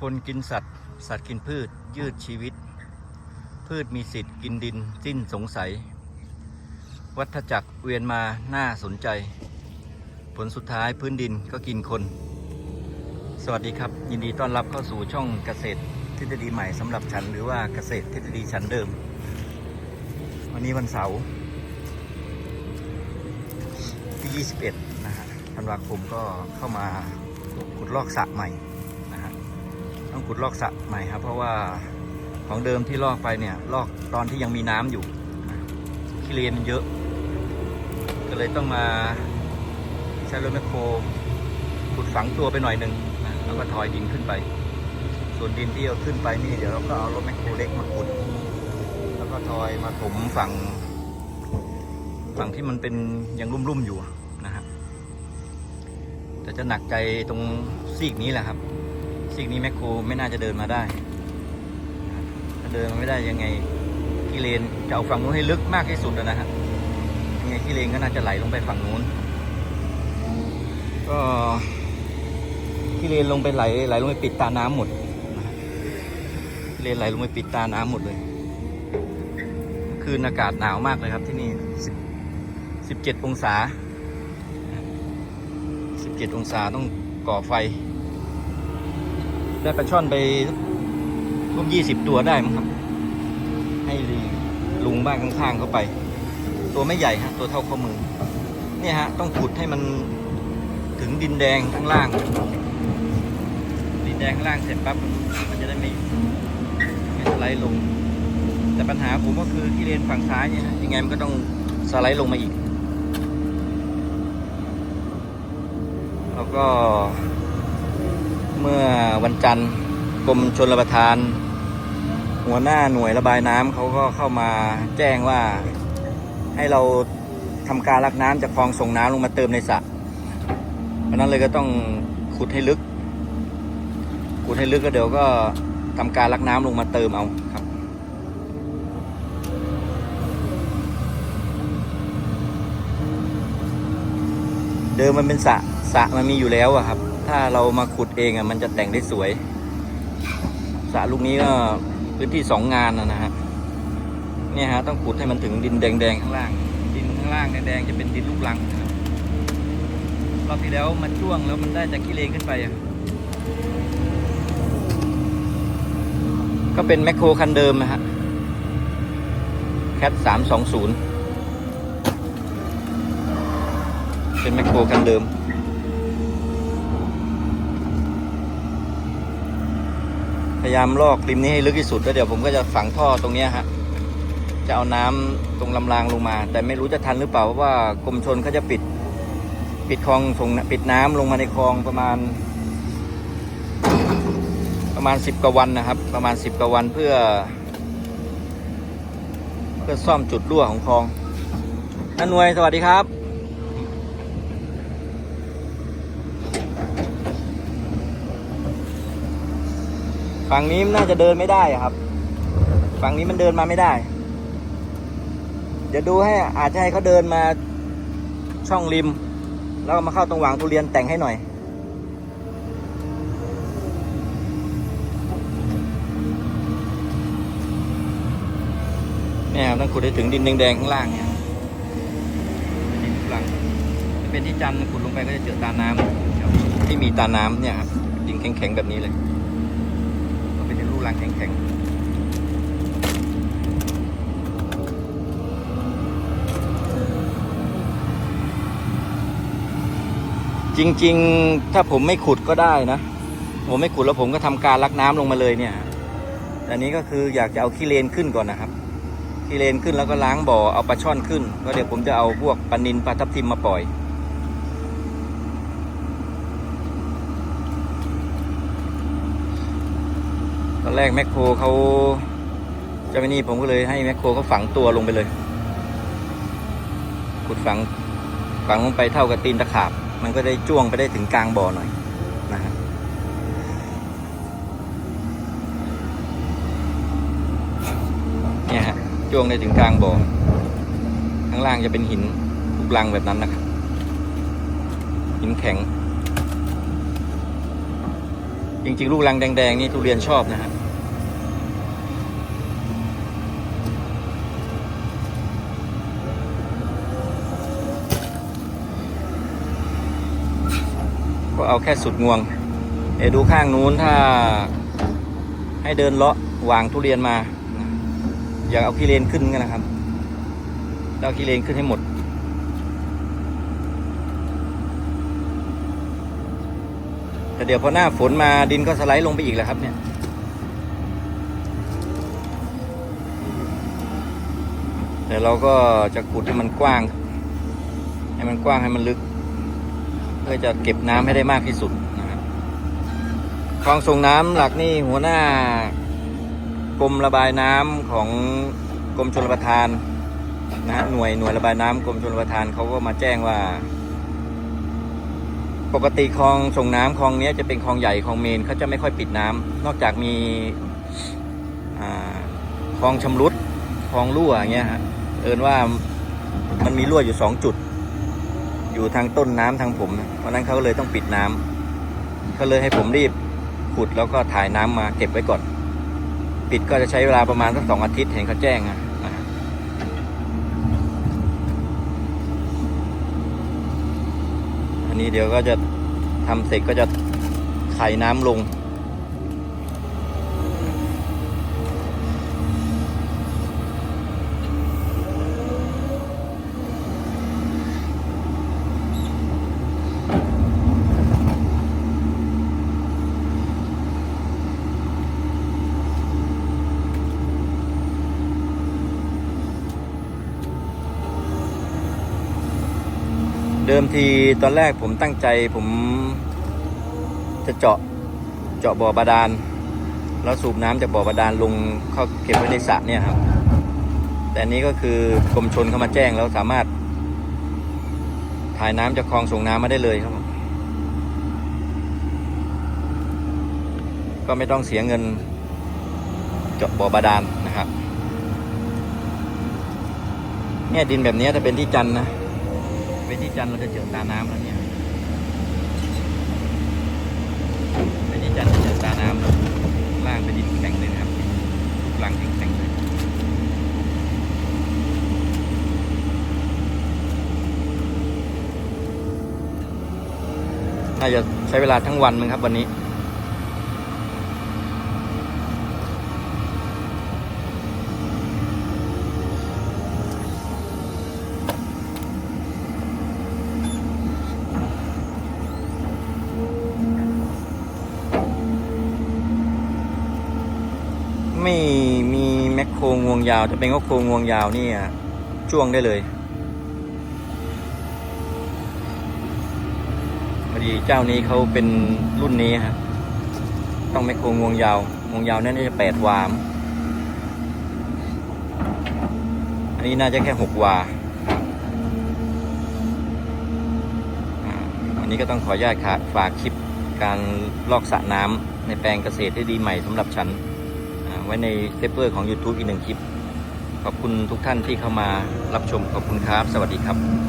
คนกินสัตว์ สัตว์กินพืช ยืดชีวิต พืชมีสิทธิ์กินดิน สิ้นสงสัย วัฏจักรเวียนมาน่าสนใจ ผลสุดท้ายพื้นดินก็กินคน สวัสดีครับ ยินดีต้อนรับเข้าสู่ช่องเกษตรทฤษฎีใหม่สำหรับฉัน หรือว่าเกษตรทฤษฎีฉันเดิม วันนี้วันเสาร์ที่ 21 นะฮะธันวาคมก็เข้ามาขุดลอกสระใหม่ ต้องขุดลอกสระใหม่ครับ เพราะว่าของเดิมที่ลอกไปเนี่ย ลอกตอนที่ยังมีน้ำอยู่นะขี้เลนมันเยอะ ก็เลยต้องมาใช้รถแมคโครขุดฝังตัวไปหน่อยหนึ่งแล้วก็ถอยดินขึ้นไป ส่วนดินที่เอาขึ้นไปนี่เดี๋ยวเราก็เอารถแมคโครเล็กมาขุด แล้วก็ทอยมาถมฝั่งฝั่งที่มันเป็นยังรุ่มๆอยู่นะฮะแต่จะหนักใจตรงซีกนี้แหละครับ ซีกนี้แมคโครไม่น่าจะเดินมาได้ถ้าเดินมาไม่ได้ยังไงกิเลนจะเอาฝั่งนู้นให้ลึกมากที่สุดนะฮะยังไงกิเลนก็น่าจะไหลลงไปฝั่งนู้น ก็กิเลนลงไปไหลไหลลงไปปิดตาน้ำหมดกิเลนไหลลงไปปิดตาน้ำหมดเลย คืนอากาศหนาวมากเลยครับที่นี่สิบสิบเจ็ดองศาสิบเจ็ดองศาต้องก่อไฟ ได้ปลาช่อนไปร่วมยี่สิบตัวได้มั้งครับ ให้ลุงบ้านข้างๆเขาไป ตัวไม่ใหญ่ฮะตัวเท่าข้อมือเนี่ยฮะต้องขุดให้มันถึงดินแดงข้างล่าง ดินแดงข้างล่างเสร็จปั๊บมันจะได้ไม่ไม่สไลด์ลง แต่ปัญหาผมก็คือที่เลนฝั่งซ้ายเนี่ยยังไงมันก็ต้องสไลด์ลงมาอีก แล้วก็ เมื่อวันจันทร์กรมชนประทาน หัวหน้าหน่วยระบายน้ำเขาก็เข้ามาแจ้งว่าให้เราทำการลักน้ำจากคลองส่งน้ำลงมาเติมในสระเพราะนั้นเลยก็ต้องขุดให้ลึก ขุดให้ลึกก็เดี๋ยวก็ทำการลักน้ำลงมาเติมเอาครับเดิมมันเป็นสระสระมันมีอยู่แล้วอะครับ ถ้าเรามาขุดเองอะมันจะแต่งได้สวยสระลูกนี้ก็พื้นที่สองงานนะฮะเนี่ยฮะต้องขุดให้มันถึงดินแดงๆข้างล่าง ดินข้างล่างแดงๆจะเป็นดินลูกรังรอบที่แล้วมันจ้วงแล้วมันได้จากขี้เลนขึ้นไปอะก็เป็นแมคโครคันเดิมนะฮะแคทสามสองศูนย์เป็นแมคโครคันเดิม ยายามลอกริมนี้ให้ลึกที่สุดแล้วเดี๋ยวผมก็จะฝังท่อตรงนี้ฮะจะเอาน้ำตรงลำรางลงมา แต่ไม่รู้จะทันหรือเปล่าเพราะว่ากรมชนเขาจะปิด ปิดคลองส่งปิดน้ำลงมาในคลองประมาณ ประมาณสิบกว่าวันนะครับ ประมาณสิบกว่าวันเพื่อ เพื่อซ่อมจุดรั่วของคลองนันนวยสวัสดีครับ ฝั่งนี้น่าจะเดินไม่ได้ครับ ฝั่งนี้มันเดินมาไม่ได้ เดี๋ยวดูให้อาจจะให้เขาเดินมาช่องริม แล้วมาเข้าตรงหวางทุเรียนแต่งให้หน่อย เนี่ยครับต้องขุดให้ถึงดินแดงๆข้างล่างเนี่ยเป็นดินลูกรังถ้าเป็นที่จันทร์ขุดลงไปก็จะเจอตาน้ำที่มีตาน้ำเนี่ยครับดินแข็งๆแบบนี้เลย ลังแข็งๆจริง ๆ ถ้าผมไม่ขุดก็ได้นะ ผมไม่ขุดแล้วผมก็ทำการลักน้ำลงมาเลยเนี่ยแต่นี้ก็คืออยากจะเอาขี้เลนขึ้นก่อนนะครับ ขี้เลนขึ้นแล้วก็ล้างบ่อเอาปลาช่อนขึ้น ก็เดี๋ยวผมจะเอาพวกปลานินปลาทับทิมมาปล่อย อนแรกแมคโครเขาจะไม่นี่ผมก็เลยให้แมคโครเขาฝังตัวลงไปเลย ขุดฝังฝังลงไปเท่ากับตีนตะขาบ มันก็ได้จ้วงไปได้ถึงกลางบ่อหน่อยนะฮะเนี่ยฮะจ้วงได้ถึงกลางบ่อข้างล่างจะเป็นหินลูกลังแบบนั้นนะครับหินแข็ง จริงๆ ลูกรังแดงๆ นี่ทุเรียนชอบนะฮะ ก็เอาแค่สุดงวงเอดูข้างนู้นถ้า ให้เดินเลาะวางทุเรียนมา อยากเอาขี้เลนขึ้นกันนะครับเอาขี้เลนขึ้นให้หมดแต่เดี๋ยวพอหน้าฝนมาดินก็สไลด์ลงไปอีกแหละครับเนี่ยเดี๋ยวเราก็จะขุดให้มันกว้าง ให้มันกว้างให้มันลึก พื่อจะเก็บน้ำให้ได้มากที่สุดนะครับคลองส่งน้ำหลักนี่หัวหน้ากรมระบายน้ำของกรมชลประทานนะฮะหน่วยหน่วยระบายน้ำกรมชลประทานเขาก็มาแจ้งว่า ปกติคลองส่งน้ำคลองนี้จะเป็นคลองใหญ่คลองเมนเขาจะไม่ค่อยปิดน้ำนอกจากมีคลองชำรุดคลองรั่วอย่างเงี้ยฮะเอินว่ามันมีรั่วอยู่สองจุด อยู่ทางต้นน้ำทางผมเพราะนั้นเขาก็เลยต้องปิดน้ำเขาเลยให้ผมรีบขุดแล้วก็ถ่ายน้ำมาเก็บไว้ก่อน ปิดก็จะใช้เวลาประมาณสักสองอาทิตย์เห็นเขาแจ้งอะนะฮะอันนี้เดี๋ยวก็จะทำเสร็จก็จะไขน้ำลง เดิมทีตอนแรกผมตั้งใจผมจะเจาะเจาะบ่อบาดาลแล้วสูบน้ำจากบ่อบาดาลลงเข้าเก็บไว้ในสระเนี่ยครับ แต่นี้ก็คือกรมชนเข้ามาแจ้งแล้วสามารถ ถ่ายน้ำจากคลองส่งน้ำมาได้เลยครับ ก็ไม่ต้องเสียเงินเจาะบ่อบาดาลนะครับ เนี่ยดินแบบนี้ถ้าเป็นที่จันนะ ไปที่จันเราจะเจอตาน้ำแล้วเนี่ยไปที่จันจะเจอตาน้ำแล้วล่างเป็นดินแข็งเลยนะครับทุกลังแข็งๆเลยน่าจะใช้เวลาทั้งวันมั้งครับวันนี้ ไม่มีแมค โครงวงยาว จะเป็นก็โครงวงยาวนี่อะจ้วงได้เลยพอดีเจ้านี้เขาเป็นรุ่นนี้ครับต้องแมคโครงวงยาววงยาวนั่นน่าจะแปดวาม อันนี้น่าจะแค่หกวาอันนี้ก็ต้องขออนุญาตฝากคลิปการลอกสระน้ำในแปลงเกษตรที่ดีใหม่สำหรับฉัน ไว้ในเซฟเวอร์ของ YouTube อีกหนึ่งคลิป ขอบคุณทุกท่านที่เข้ามารับชมขอบคุณครับ สวัสดีครับ